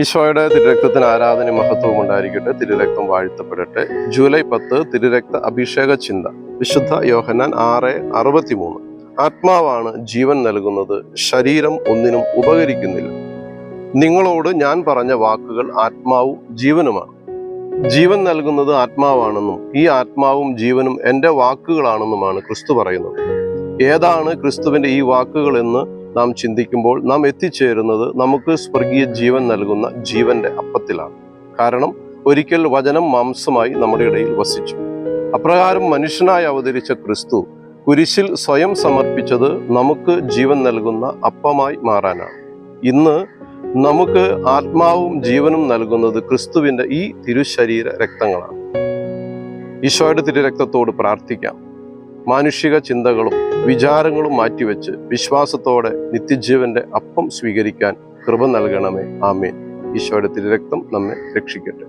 ഈശോയുടെ തിരുരക്തത്തിന് ആരാധന മഹത്വം ഉണ്ടായിരിക്കട്ടെ. തിരുരക്തം വാഴ്ത്തപ്പെടട്ടെ. ജൂലൈ പത്ത് തിരുരക്ത അഭിഷേക ചിന്ത. വിശുദ്ധ യോഹനാൻ ആറ് അറുപത്തിമൂന്ന്. ആത്മാവാണ് ജീവൻ നൽകുന്നത്. ശരീരം ഒന്നിനും ഉപകരിക്കുന്നില്ല. നിങ്ങളോട് ഞാൻ പറഞ്ഞ വാക്കുകൾ ആത്മാവും ജീവനുമാണ്. ജീവൻ നൽകുന്നത് ആത്മാവാണെന്നും ഈ ആത്മാവും ജീവനും എന്റെ വാക്കുകളാണെന്നുമാണ് ക്രിസ്തു പറയുന്നത്. ഏതാണ് ക്രിസ്തുവിന്റെ ഈ വാക്കുകൾ എന്ന് നാം ചിന്തിക്കുമ്പോൾ നാം എത്തിച്ചേരുന്നത് നമുക്ക് സ്വർഗീയ ജീവൻ നൽകുന്ന ജീവന്റെ അപ്പത്തിലാണ്. കാരണം ഒരിക്കൽ വചനം മാംസമായി നമ്മുടെ ഇടയിൽ വസിച്ചു. അപ്രകാരം മനുഷ്യനായി അവതരിച്ച ക്രിസ്തു കുരിശിൽ സ്വയം സമർപ്പിച്ചത് നമുക്ക് ജീവൻ നൽകുന്ന അപ്പമായി മാറാനാണ്. ഇന്ന് നമുക്ക് ആത്മാവും ജീവനും നൽകുന്നത് ക്രിസ്തുവിന്റെ ഈ തിരുശരീര രക്തങ്ങളാണ്. ഈശോയുടെ തിരുരക്തത്തോട് പ്രാർത്ഥിക്കാം. മാനുഷിക ചിന്തകളും വിചാരങ്ങളും മാറ്റിവെച്ച് വിശ്വാസത്തോടെ നിത്യജീവന്റെ അപ്പം സ്വീകരിക്കാൻ കൃപ നൽകണമേ. ആമേൻ. ഈശോയുടെ തിരുരക്തം നമ്മെ രക്ഷിക്കട്ടെ.